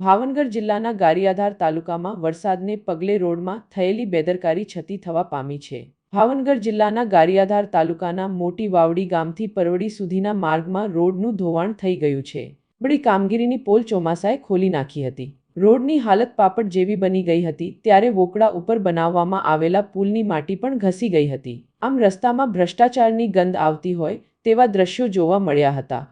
ભાવનગર જિલ્લાના ગારિયાધાર તાલુકામાં વરસાદને પગલે રોડમાં થયેલી બેદરકારી છતી થવા પામી છે. ભાવનગર જિલ્લાના ગારિયાધાર તાલુકાના મોટી વાવડી ગામથી પરવડી સુધીના માર્ગમાં રોડનું ધોવાણ થઈ ગયું છે. બળી કામગીરીની પોલ ચોમાસાએ ખોલી નાખી હતી. રોડની હાલત પાપડ જેવી બની ગઈ હતી, ત્યારે વોકડા ઉપર બનાવવામાં આવેલા પુલની માટી પણ ઘસી ગઈ હતી. આમ રસ્તામાં ભ્રષ્ટાચારની ગંધ આવતી હોય તેવા દ્રશ્યો જોવા મળ્યા હતા.